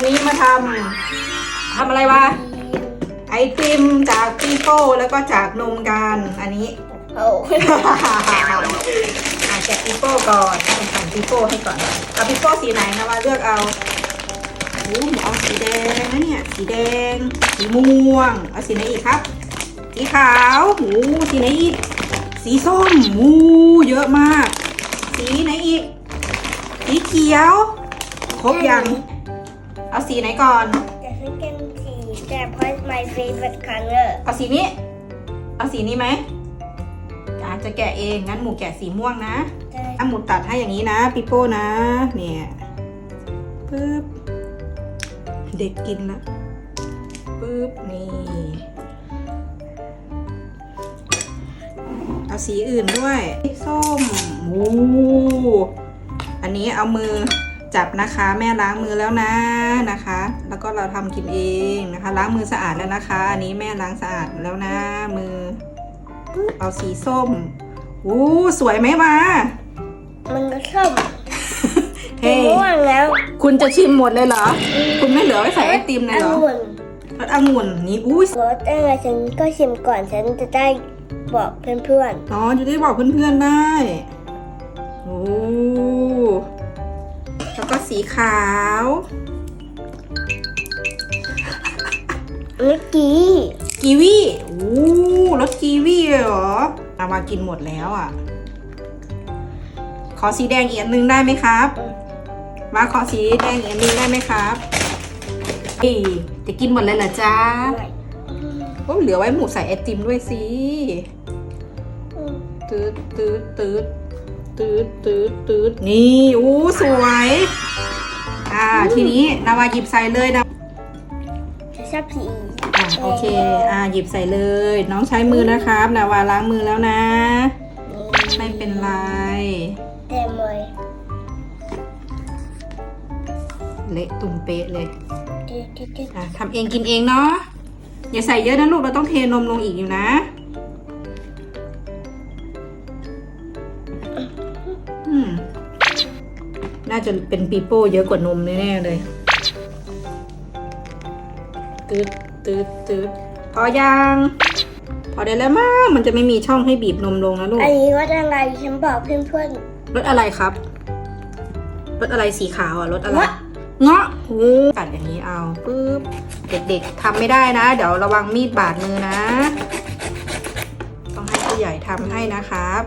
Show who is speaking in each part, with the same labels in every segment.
Speaker 1: วันนี้มาทำทำอะไรวะ ไอติมจากปีโป้แล้วก็จากนมกัน อันนี้
Speaker 2: โอ้
Speaker 1: อะแกะปีโป้ก่อนเป็นสั่งปีโป้ให้ก่อน เอาปีโป้สีไหนนะว่าเลือกเอาโอ้หนูเอาสีแดงนะเนี่ย สีแดง สีม่วง เอาสีไหนอีกครับ สีขาวหมูสีไหนอีก สีส้มหมูเยอะมาก สีไหนอีก สีเขียว ครบยัง เอาสีไหนก่อน
Speaker 2: แต่ฉันเป็นสีแต่เพราะ my favorite color
Speaker 1: เอาสีนี้ เอาสีนี้ไหมอาจจะแกะเองงั้นหมูแกะสีม่วงนะ
Speaker 2: แต่
Speaker 1: อะหมูตัดให้อย่างนี้นะปิโป้นะ เนี่ยปึ๊บเด็กกินละปึ๊บนี่เอาสีอื่นด้วยส้มโอ้อันนี้เอามือ จับนะคะ แม่ล้างมือแล้วนะนะคะ แล้วก็เราทำกินเองนะคะ ล้างมือสะอาดแล้วนะคะ อันนี้แม่ล้างสะอาดแล้วนะ มือปึ๊บเอาสีส้มโอ้สวยไหมมา
Speaker 2: มันก็ส้ม
Speaker 1: เฮ้
Speaker 2: ม่วงแล้ว
Speaker 1: คุณจะชิมหมดเลยเหรอ คุณไม่เหลือไว้ใส่ไอติมเลยเหรอ
Speaker 2: องุ่น
Speaker 1: รสองุ่นนี่อุ้ย
Speaker 2: รสอะไรฉันก็ชิมก่อนฉันจะได้บอกเพื่อน
Speaker 1: อ๋อจะได้บอกเพื่อนๆได้โอ้แล้วก็ สีขาว
Speaker 2: ๆเมื่อกี้
Speaker 1: กีวีโอ้รสกีวีเลยเหรอเอามากินหมดแล้วอะ ขอสีแดงอีกอันหนึงได้ไหมครับ มาขอสีแดงอีกอันหนึงได้ไหมครับเฮ้ยจะกินหมดเลยเหรอจ๊ะ
Speaker 2: หน่อย
Speaker 1: โอ้เหลือไว้หมูใส่ไอติมด้วยสิ
Speaker 2: อืม
Speaker 1: ตืดตืดตืดตืดตืดตืดนี่อู้สวย อ่าทีนี้นาวาหยิบใส่เลยนะ
Speaker 2: ฉันชอบสี
Speaker 1: อ่าโอเค อ่าหยิบใส่เลย น้องใช้มือนะครับ นาวาล้างมือแล้วนะ ไม่เป็นไร
Speaker 2: เต็มเลย
Speaker 1: เละตุ่มเป๊ะเลย
Speaker 2: จิ๊ดๆ
Speaker 1: อะทำเองกินเองเนาะ อย่าใส่เยอะนะลูก เราต้องเทนมลงอีกอยู่นะาจะเป็นปีโป้เยอะกว่านมแน่ๆเลยตืดตืดตืดพอยัง พอได้แล้วมั้งมันจะไม่มีช่องให้บีบนมลงนะลู
Speaker 2: ๆ
Speaker 1: ก
Speaker 2: อันนี้ว่าอะไรฉันบอกเพื่อน
Speaker 1: รสอะไรครับรสอะไรสีขาวอะรส
Speaker 2: ๆ
Speaker 1: อะไร
Speaker 2: ว่า
Speaker 1: เงาะโอ้กัดอย่างนี้เอาปึ๊บเด็กๆทำไม่ได้นะ เดี๋ยวระวังมีดบาดมือนะ ต้องให้ผู้ใหญ่ทำให้นะครับ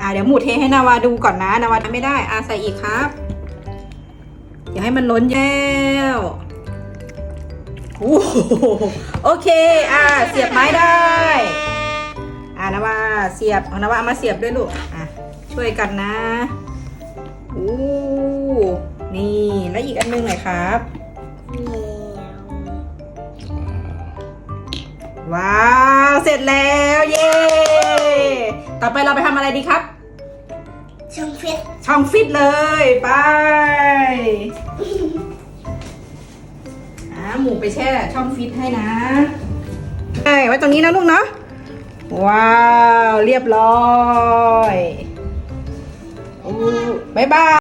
Speaker 1: อ่าเดี๋ยวหมูเทให้นาวาดูก่อนนะ นาวาทำไม่ได้อ่าใส่อีกครับ อย่าให้มันล้นแล้วโอ้โหโอเค อ่า เสียบไม้ได้ อ่านาวาเสียบเอานาวาเอามาเสียบด้วยลูก อะ ช่วยกันนะโอ้นี่ แล้วอีกอันหนึงหน่อยครับ
Speaker 2: เหนียว
Speaker 1: ว้าว เสร็จแล้ว เย้ ต่อไปเราไปทำอะไรดีครับ
Speaker 2: ช่องฟิต
Speaker 1: ช่องฟิตเลย ไป ไปแช่ ช่องฟิตให้นะใช่ไว้ตรงนี้นะลูกเนาะว้าว เรียบร้อยอบ๊ายบาย